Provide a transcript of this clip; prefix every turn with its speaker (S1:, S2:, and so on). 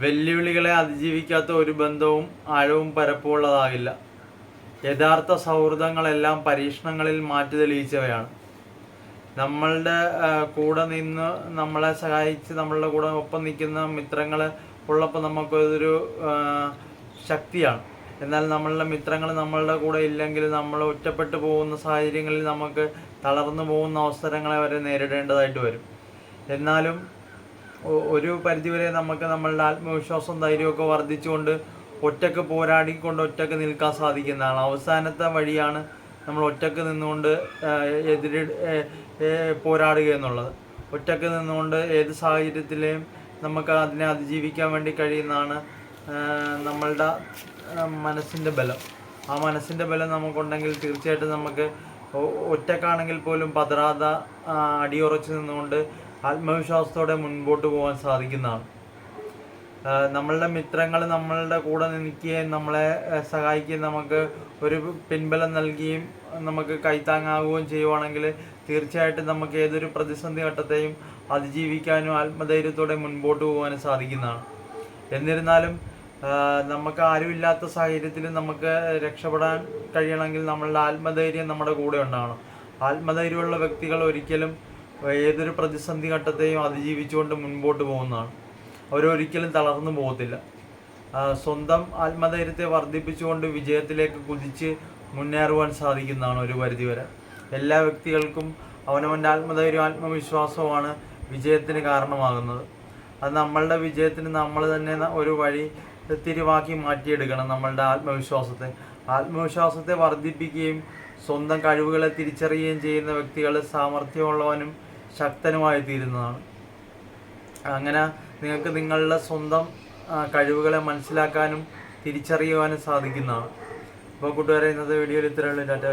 S1: വെല്ലുവിളികളെ അതിജീവിക്കാത്ത ഒരു ബന്ധവും ആഴവും പരപ്പുള്ളതാകില്ല യഥാർത്ഥ സൗഹൃദങ്ങളെല്ലാം പരീക്ഷണങ്ങളിൽ മാറ്റി തെളിയിച്ചവയാണ്. നമ്മളുടെ കൂടെ നിന്ന് നമ്മളെ സഹായിച്ച് നമ്മളുടെ കൂടെ ഒപ്പം നിൽക്കുന്ന മിത്രങ്ങൾ ഉള്ളപ്പോൾ നമുക്കൊരു ആ, ശക്തിയാണ്. എന്നാൽ നമ്മളുടെ മിത്രങ്ങൾ നമ്മളുടെ കൂടെ ഇല്ലെങ്കിൽ നമ്മൾ ഒറ്റപ്പെട്ടു പോകുന്ന സാഹചര്യങ്ങളിൽ നമുക്ക് തളർന്നു പോകുന്ന അവസരങ്ങളെ വരെ നേരിടേണ്ടതായിട്ട് വരും. എന്നാലും ഒരു പരിധിവരെ നമുക്ക് നമ്മളുടെ ആത്മവിശ്വാസം ധൈര്യമൊക്കെ വർദ്ധിച്ചുകൊണ്ട് ഒറ്റയ്ക്ക് പോരാടിക്കൊണ്ട് ഒറ്റയ്ക്ക് നിൽക്കാൻ സാധിക്കുന്നതാണ്. അവസാനത്തെ വഴിയാണ് നമ്മൾ ഒറ്റയ്ക്ക് നിന്നുകൊണ്ട് എതിരി പോരാടുക എന്നുള്ളത്. ഒറ്റയ്ക്ക് നിന്നുകൊണ്ട് ഏത് സാഹചര്യത്തിലെയും നമുക്ക് അതിനെ അതിജീവിക്കാൻ വേണ്ടി കഴിയുന്നതാണ് നമ്മളുടെ മനസ്സിന്റെ ബലം. ആ മനസ്സിന്റെ ബലം നമുക്കുണ്ടെങ്കിൽ തീർച്ചയായിട്ടും നമുക്ക് ഒറ്റക്കാണെങ്കിൽ പോലും പതറാതെ അടിയുറച്ച് നിന്നുകൊണ്ട് ആത്മവിശ്വാസത്തോടെ മുൻപോട്ട് പോകാൻ സാധിക്കുന്നതാണ്. നമ്മളുടെ മിത്രങ്ങൾ നമ്മളുടെ കൂടെ നിൽക്കുകയും നമ്മളെ സഹായിക്കുകയും നമുക്ക് ഒരു പിൻബലം നൽകുകയും നമുക്ക് കൈത്താങ്ങാവുകയും ചെയ്യുവാണെങ്കിൽ തീർച്ചയായിട്ടും നമുക്ക് ഏതൊരു പ്രതിസന്ധി ഘട്ടത്തെയും അതിജീവിക്കാനും ആത്മധൈര്യത്തോടെ മുൻപോട്ട് പോകാനും സാധിക്കുന്നതാണ്. എന്നിരുന്നാലും നമുക്ക് ആരുമില്ലാത്ത സാഹചര്യത്തിൽ നമുക്ക് രക്ഷപ്പെടാൻ കഴിയണമെങ്കിൽ നമ്മളുടെ ആത്മധൈര്യം നമ്മുടെ കൂടെ ഉണ്ടാകണം ആത്മധൈര്യമുള്ള വ്യക്തികൾ ഒരിക്കലും ഏതൊരു പ്രതിസന്ധി ഘട്ടത്തെയും അതിജീവിച്ചുകൊണ്ട് മുൻപോട്ട് പോകുന്നതാണ്. അവരൊരിക്കലും തളർന്നു പോകത്തില്ല. സ്വന്തം ആത്മധൈര്യത്തെ വർദ്ധിപ്പിച്ചുകൊണ്ട് വിജയത്തിലേക്ക് കുതിച്ച് മുന്നേറുവാൻ സാധിക്കുന്നതാണ് ഒരു പരിധിവരെ. എല്ലാ വ്യക്തികൾക്കും അവനവന്റെ ആത്മധൈര്യം ആത്മവിശ്വാസവുമാണ് വിജയത്തിന് കാരണമാകുന്നത്. അത് നമ്മളുടെ വിജയത്തിന് നമ്മൾ തന്നെ ഒരു വഴി തിരിവാക്കി മാറ്റിയെടുക്കണം നമ്മളുടെ ആത്മവിശ്വാസത്തെ. ആത്മവിശ്വാസത്തെ വർദ്ധിപ്പിക്കുകയും സ്വന്തം കഴിവുകളെ തിരിച്ചറിയുകയും ചെയ്യുന്ന വ്യക്തികൾ സാമർഥ്യമുള്ളവനും ശക്തനുമായി തീരുന്നതാണ്. അങ്ങനെ നിങ്ങൾക്ക് നിങ്ങളുടെ സ്വന്തം കഴിവുകളെ മനസ്സിലാക്കാനും തിരിച്ചറിയുവാനും സാധിക്കുന്നതാണ്. അപ്പോൾ കൂട്ടുകാരെ ഇന്നത്തെ വീഡിയോയിൽ ഇത്രയുള്ളൂ ടാറ്റ